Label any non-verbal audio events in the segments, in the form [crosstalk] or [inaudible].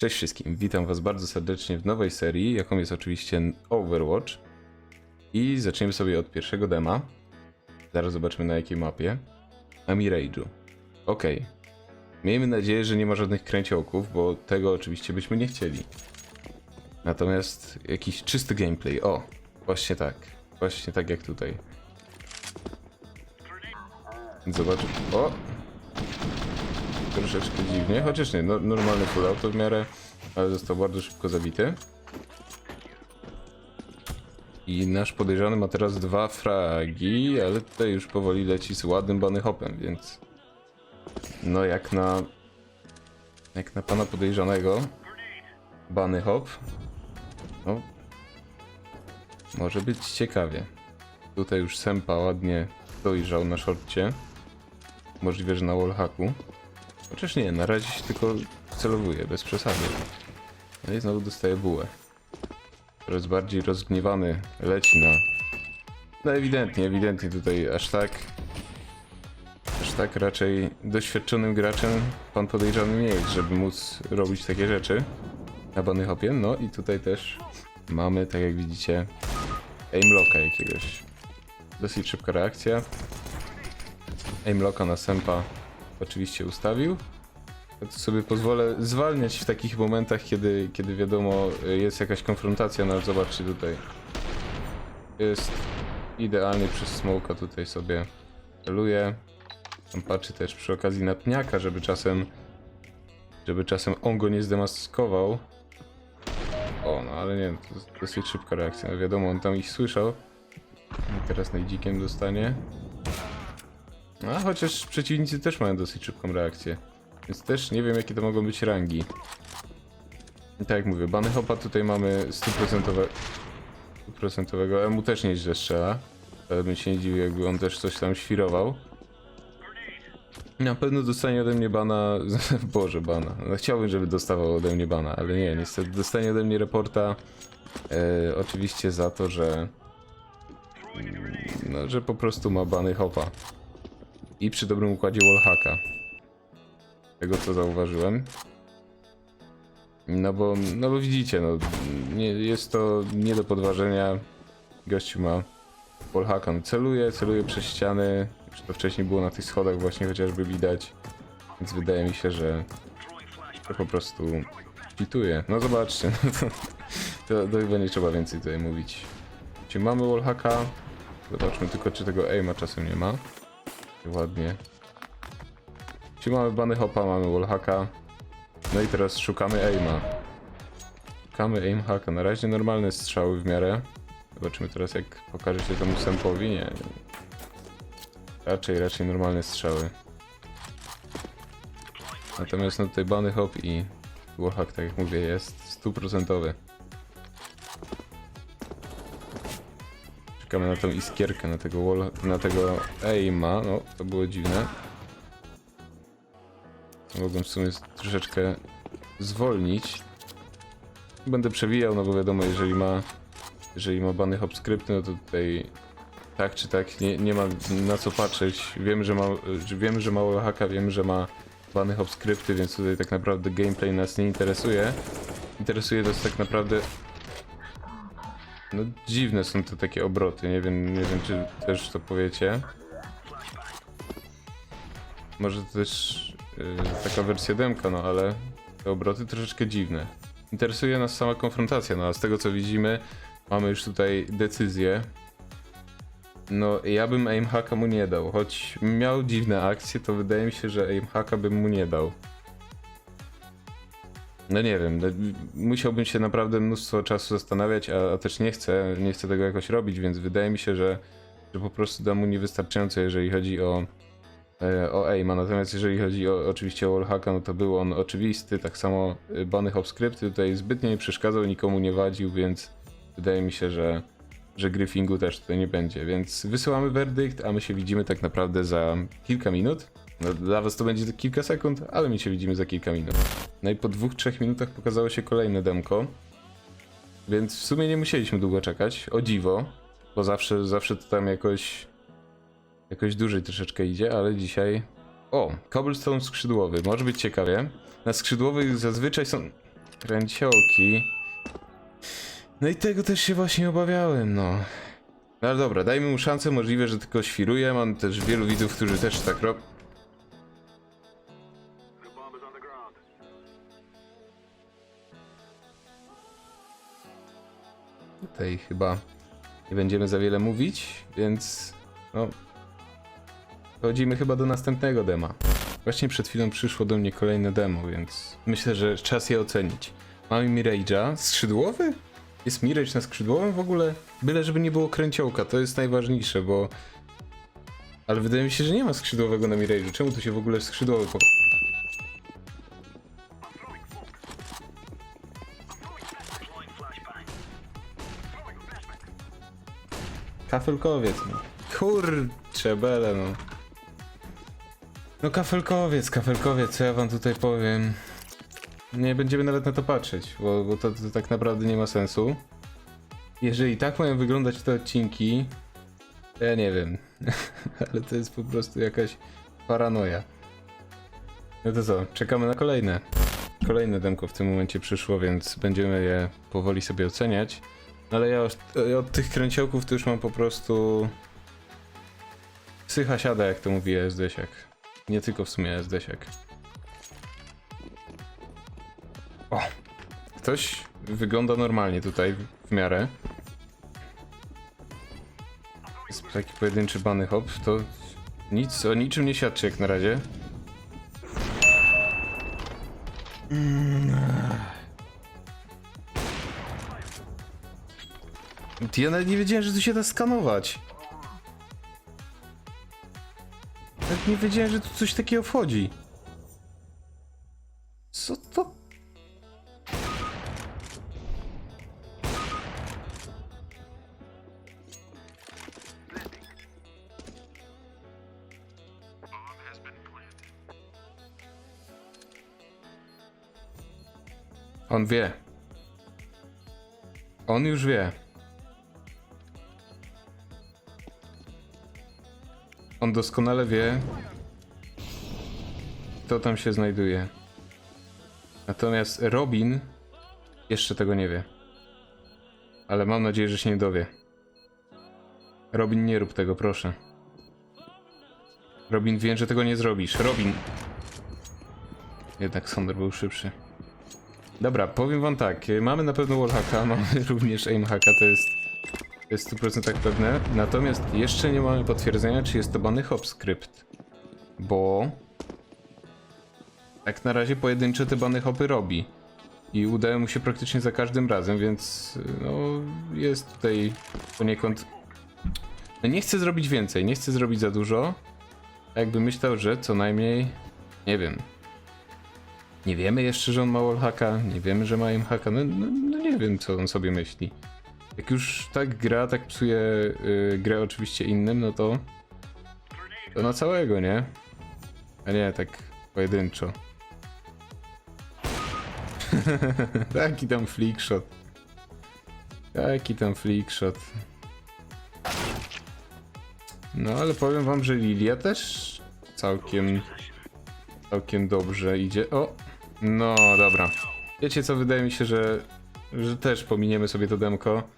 Cześć wszystkim, witam was bardzo serdecznie w nowej serii, jaką jest oczywiście Overwatch. I zaczniemy sobie od pierwszego dema. Zaraz zobaczymy na jakiej mapie. Na. Okej. Miejmy nadzieję, że nie ma żadnych kręciołków, bo tego oczywiście byśmy nie chcieli. Natomiast jakiś czysty gameplay. O, właśnie tak. Właśnie tak jak tutaj. Zobacz. O! Troszeczkę dziwnie, chociaż nie, no, normalny full auto w miarę, ale został bardzo szybko zabity. I nasz podejrzany ma teraz dwa fragi, ale tutaj już powoli leci z ładnym bany hopem, więc... No jak na... Jak na pana podejrzanego... Bany hop... No... Może być ciekawie. Tutaj już Sempa ładnie dojrzał na shortcie. Możliwe, że na wallhacku. Chociaż nie, na razie się tylko celowuje, bez przesady. No i znowu dostaje bułę. Coraz bardziej rozgniewany leci na... No ewidentnie, ewidentnie tutaj aż tak... Aż tak raczej doświadczonym graczem pan podejrzany nie jest, żeby móc robić takie rzeczy na bany hopie. No i tutaj też mamy, tak jak widzicie, aimlocka jakiegoś. Dosyć szybka reakcja. Aimlocka na Sempa oczywiście ustawił. Ja to sobie pozwolę zwalniać w takich momentach, kiedy, kiedy wiadomo jest jakaś konfrontacja, no zobaczcie tutaj. Jest idealnie przez smoka tutaj sobie celuje. Tam patrzy też przy okazji na pniaka, żeby czasem żeby czasem on go nie zdemaskował. O, no ale nie, to jest dosyć szybka reakcja. No wiadomo, on tam ich słyszał. I teraz najdzikiem dostanie. A chociaż przeciwnicy też mają dosyć szybką reakcję. Więc też nie wiem jakie to mogą być rangi. Tak jak mówię, bany hopa tutaj mamy 100%, 100% Emu też nieźle strzela. Ale bym się nie dziwił jakby on też coś tam świrował. Na pewno dostanie ode mnie bana. [laughs] Boże, bana. No, chciałbym, żeby dostawał ode mnie bana, ale nie, niestety dostanie ode mnie reporta. E, oczywiście za to, że. mm, No, że po prostu ma bany hopa. I przy dobrym układzie wallhacka. Tego co zauważyłem. No bo, no bo widzicie, no, nie, jest to nie do podważenia. Gościu ma wallhacka, no celuje, celuje przez ściany. Już to wcześniej było na tych schodach właśnie chociażby widać. Więc wydaje mi się, że to po prostu cheatuje. No zobaczcie, [laughs] no to, to, to chyba nie trzeba więcej tutaj mówić. Czy mamy wallhacka? Zobaczmy tylko, czy tego aima czasem nie ma. Ładnie. Czy mamy bany hopa, mamy wallhacka. No i teraz szukamy aima. Szukamy aim hacka. Na razie normalne strzały w miarę. Zobaczymy teraz jak pokaże się temu sempowi. Nie. Raczej, raczej normalne strzały. Natomiast no tutaj bany hop i wallhack, tak jak mówię, jest stuprocentowy. Czekamy na tą iskierkę, na tego wall, na tego aima. No, to było dziwne. Mogłem w sumie troszeczkę zwolnić. Będę przewijał, no bo wiadomo, jeżeli ma jeżeli ma bany hop skrypty, no to tutaj tak czy tak nie, nie ma na co patrzeć. Wiem, że ma, wiem, że ma wallhacka, wiem, że ma bany hop skrypty, więc tutaj tak naprawdę gameplay nas nie interesuje. Interesuje nas tak naprawdę no dziwne są to takie obroty, nie wiem, nie wiem czy też to powiecie. Może to też yy, taka wersja demka, no ale te obroty troszeczkę dziwne. Interesuje nas sama konfrontacja, no a z tego co widzimy, mamy już tutaj decyzję. No ja bym aimhacka mu nie dał, choć miał dziwne akcje, to wydaje mi się, że aimhacka bym mu nie dał. No nie wiem, no, musiałbym się naprawdę mnóstwo czasu zastanawiać, a, a też nie chcę, nie chcę tego jakoś robić, więc wydaje mi się, że, że po prostu dam mu niewystarczająco, jeżeli chodzi o, e, o aima. Natomiast jeżeli chodzi o, oczywiście o wallhacka, no to był on oczywisty, tak samo e, bany hop skrypty tutaj zbytnio nie przeszkadzał, nikomu nie wadził, więc wydaje mi się, że, że griffingu też tutaj nie będzie. Więc wysyłamy werdykt, a my się widzimy tak naprawdę za kilka minut. No, dla was to będzie kilka sekund, ale my się widzimy za kilka minut. No i po dwóch, trzech minutach pokazało się kolejne demko. Więc w sumie nie musieliśmy długo czekać. O dziwo, bo zawsze, zawsze to tam jakoś jakoś dłużej troszeczkę idzie, ale dzisiaj... O, cobblestone skrzydłowy, może być ciekawie. Na skrzydłowych zazwyczaj są... kręciołki. No i tego też się właśnie obawiałem, no. No ale dobra, dajmy mu szansę, możliwe, że tylko świruje. Mam też wielu widzów, którzy też tak robią. Tutaj chyba nie będziemy za wiele mówić, więc no. Przechodzimy chyba do następnego dema. Właśnie przed chwilą przyszło do mnie kolejne demo, więc myślę, że czas je ocenić. Mamy Mirage'a. Skrzydłowy? Jest Mirage na skrzydłowym w ogóle? Byle żeby nie było kręciołka, to jest najważniejsze, bo... Ale wydaje mi się, że nie ma skrzydłowego na Mirage'u. Czemu tu się w ogóle skrzydłowy po... Kafelkowiec, no. Kurcze bele, no. No kafelkowiec, kafelkowiec, co ja wam tutaj powiem. Nie będziemy nawet na to patrzeć, bo, bo to, to tak naprawdę nie ma sensu. Jeżeli tak mają wyglądać te odcinki, to ja nie wiem. [laughs] Ale to jest po prostu jakaś paranoja. No to co, czekamy na kolejne. Kolejne demko w tym momencie przyszło, więc będziemy je powoli sobie oceniać. Ale ja od, od tych kręciołków to już mam po prostu... Psycha siada, jak to mówi SD-siak. Nie tylko w sumie SD-siak. O! Ktoś wygląda normalnie tutaj, w miarę. Jest taki pojedynczy bany hop, to nic o niczym nie świadczy jak na razie. Ty, Ja nawet nie wiedziałem, że tu się da skanować. Nie wiedziałem, że tu coś takiego wchodzi. Co to? On wie. On już wie. On doskonale wie, kto tam się znajduje. Natomiast Robin jeszcze tego nie wie. Ale mam nadzieję, że się nie dowie. Robin, nie rób tego, proszę. Robin, wiem, że tego nie zrobisz. Robin! Jednak Sonder był szybszy. Dobra, powiem wam tak. Mamy na pewno wallhacka, mamy [laughs] również aimhacka, to jest, jest w 100% pewne. Natomiast jeszcze nie mamy potwierdzenia, czy jest to bany hop skrypt. Bo... Jak na razie pojedyncze te bany hopy robi. I udaje mu się praktycznie za każdym razem, więc no jest tutaj poniekąd... No nie chcę zrobić więcej, nie chcę zrobić za dużo. Jakby myślał, że co najmniej... Nie wiem, nie wiemy jeszcze, że on ma wallhacka, nie wiemy, że ma aimhacka, no, no, no nie wiem, co on sobie myśli. Jak już tak gra, tak psuje y, grę oczywiście innym, no to... To na całego, nie? A nie, tak pojedynczo. [laughs] Taki tam flickshot. Taki tam flickshot. No ale powiem wam, że Lilia też całkiem całkiem dobrze idzie. O! No dobra. Wiecie co, wydaje mi się, że, że też pominiemy sobie to demko.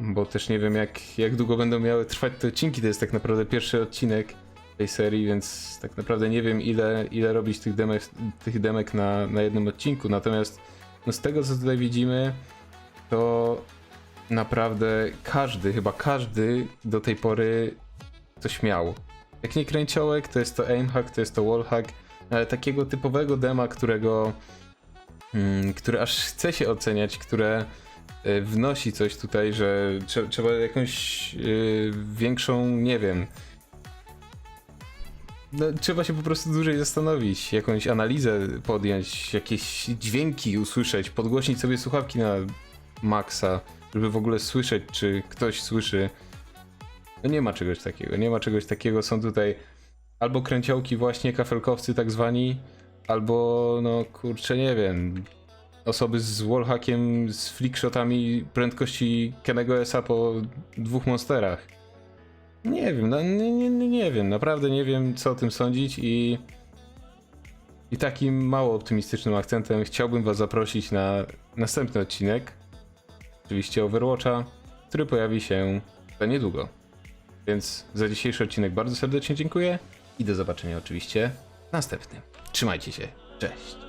Bo też nie wiem jak, jak długo będą miały trwać te odcinki. To jest tak naprawdę pierwszy odcinek tej serii, więc tak naprawdę nie wiem ile, ile robić tych demek, tych demek na, na jednym odcinku. Natomiast no z tego co tutaj widzimy, to naprawdę każdy, chyba każdy do tej pory coś miał. Jak nie kręciołek, to jest to aimhack, to jest to wallhack, ale takiego typowego dema, którego, mm, które aż chce się oceniać, które wnosi coś tutaj, że trze- trzeba jakąś y, większą, nie wiem. No, trzeba się po prostu dłużej zastanowić, jakąś analizę podjąć, jakieś dźwięki usłyszeć, podgłośnić sobie słuchawki na maksa, żeby w ogóle słyszeć, czy ktoś słyszy. No nie ma czegoś takiego, nie ma czegoś takiego. Są tutaj albo kręciołki właśnie kafelkowcy tak zwani, albo no kurczę nie wiem, osoby z wallhackiem, z flickshotami prędkości Kenego S-a po dwóch monsterach. Nie wiem, no, nie, nie, nie, wiem, naprawdę nie wiem co o tym sądzić i I takim mało optymistycznym akcentem chciałbym Was zaprosić na następny odcinek, oczywiście Overwatcha, który pojawi się za niedługo. Więc za dzisiejszy odcinek bardzo serdecznie dziękuję i do zobaczenia oczywiście następnym. Trzymajcie się, cześć!